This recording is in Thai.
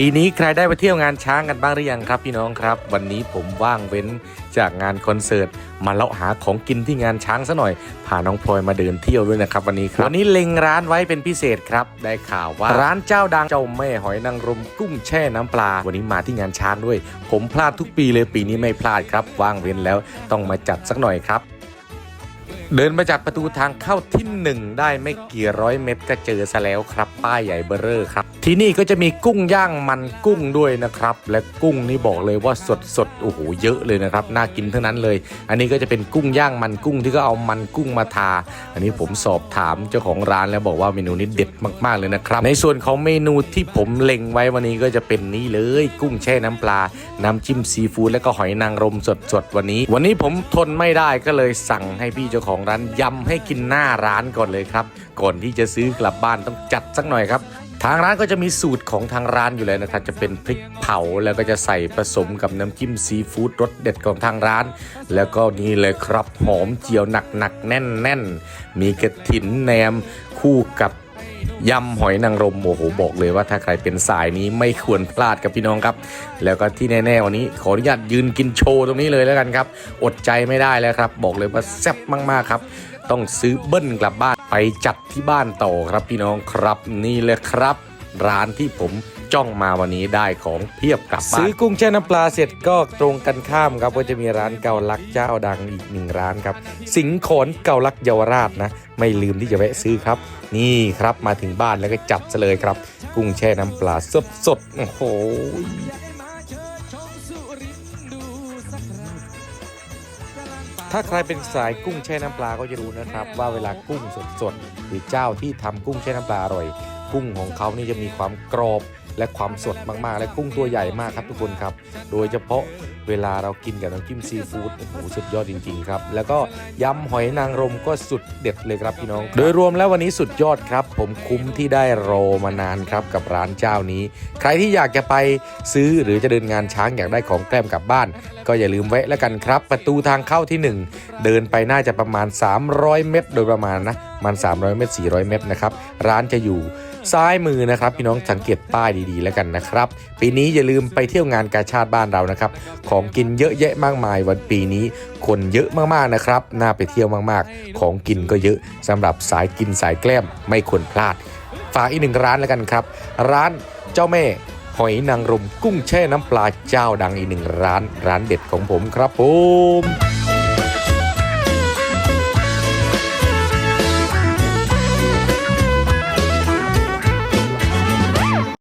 ปีนี้ใครได้ไปเที่ยวงานช้างกันบ้างหรือยังครับพี่น้องครับ วันนี้ผมว่างเว้นจากงานคอนเสิร์ตมาเลาะหาของกินที่งานช้างซะหน่อยพาน้องพลอยมาเดินเที่ยวด้วยนะครับ วันนี้ครับวันนี้เล็งร้านไว้เป็นพิเศษครับ ได้ข่าวว่าร้านเจ้าดังเจ้าแม่หอยนางรมกุ้งแช่น้ำปลา วันนี้มาที่งานช้างด้วย ผมพลาดทุกปีเลยปีนี้ไม่พลาดครับ ว่างเว้นแล้วต้องมาจัดสักหน่อยครับ เดินมาจากประตูทางเข้าที่หนึ่งได้ไม่กี่ร้อยเมตรก็เจอซะแล้วครับ ป้ายใหญ่เบอร์เรอร์ครับ ที่นี่ก็จะมีกุ้งย่างมันกุ้งด้วยนะครับ และกุ้งนี่บอกเลยว่าสดสดโอ้โหเยอะเลยนะครับน่ากินทั้งนั้นเลย อันนี้ก็จะเป็นกุ้งย่างมันกุ้งที่ก็เอามันกุ้งมาทา อันนี้ผมสอบถามเจ้าของร้านแล้วบอกว่าเมนูนี้เด็ดมากๆเลยนะครับ ในส่วนของเมนูที่ผมเล็งไว้วันนี้ก็จะเป็นนี่เลย กุ้งแช่น้ำปลา น้ำจิ้มซีฟู้ดและก็หอยนางรมสดๆวันนี้ วันนี้ผมทนไม่ได้ก็เลยสั่งให้พี่เจ้าของร้านยำให้กินหน้าร้านก่อนเลยครับ ก่อนที่จะซื้อกลับบ้านต้องจัดสักหน่อยครับ ทางร้านก็จะมีสูตรของทางร้านอยู่แล้วนะครับ จะเป็นพริกเผาแล้วก็จะใส่ผสมกับน้ำจิ้มซีฟู้ดรสเด็ดของทางร้าน แล้วก็นี่เลยครับหอมเจียวหนักๆแน่น ๆ มีกระถินแหนมคู่กับ ยำหอยนางรมโอ้โหบอกเลยว่าถ้าใครเป็นสายนี้ไม่ควรพลาดกับพี่น้องครับ แล้วก็ที่แน่ๆวันนี้ขออนุญาตยืนกินโชว์ตรงนี้เลยแล้วกันครับ อดใจไม่ได้แล้วครับ บอกเลยว่าแซ่บมากๆครับ ต้องซื้อเบิ้ลกลับบ้านไปจัดที่บ้านต่อครับพี่น้องครับนี่เลยครับ ร้านที่ผมจ้องมาวันนี้ได้ของเพียบกลับบ้านซื้อกุ้งแช่น้ำปลาเสร็จก็ตรงกันข้ามครับก็จะมีร้านเกาลักเจ้าดังอีกหนึ่งร้านครับ สิงห์ขนเกาลักเยาวราชนะ ไม่ลืมที่จะแวะซื้อครับ นี่ครับมาถึงบ้านแล้วก็จัดเลยครับ กุ้งแช่น้ำปลาสดสดๆโอ้โหถ้าใครเป็นสายกุ้งแช่น้ำปลาก็จะรู้นะครับ ว่าเวลากุ้งสดๆหรือเจ้าที่ทำกุ้งแช่น้ำปลาอร่อย กุ้งของเขานี่จะมีความกรอบและความสดมากๆ และกุ้งตัวใหญ่มากครับทุกคนครับ โดยเฉพาะเวลาเรากินกับน้ำจิ้มซีฟู้ดโอ้โหสุดยอดจริงๆครับ แล้วก็ยำหอยนางรมก็สุดเด็ดเลยครับพี่น้อง โดยรวมแล้ววันนี้สุดยอดครับ ผมคุ้มที่ได้รอมานานครับกับร้านเจ้านี้ ใครที่อยากจะไปซื้อหรือจะเดินงานช้างอยากได้ของแกล้มกลับบ้าน ก็อย่าลืมแวะแล้วกันครับ ประตูทางเข้าที่ 1 เดินไปน่าจะประมาณ 300 เมตร โดยประมาณนะมัน 300 เมตร 400 เมตรนะครับ ร้านจะอยู่ซ้ายมือนะครับ พี่น้องสังเกตป้ายดีๆ แล้วกันนะครับ ปีนี้อย่าลืมไปเที่ยวงานกาชาติบ้านเรานะครับ ของกินเยอะแยะมากมายวันปีนี้ คนเยอะมากๆนะครับ น่าไปเที่ยวมากๆ ของกินก็เยอะสำหรับสายกินสายแกล้มไม่ควรพลาด ฝากอีกหนึ่งร้านแล้วกันครับ ร้านเจ้าแม่หอยนางรมกุ้งแช่น้ำปลาเจ้าดังอีกหนึ่งร้าน ร้านเด็ดของผมครับผม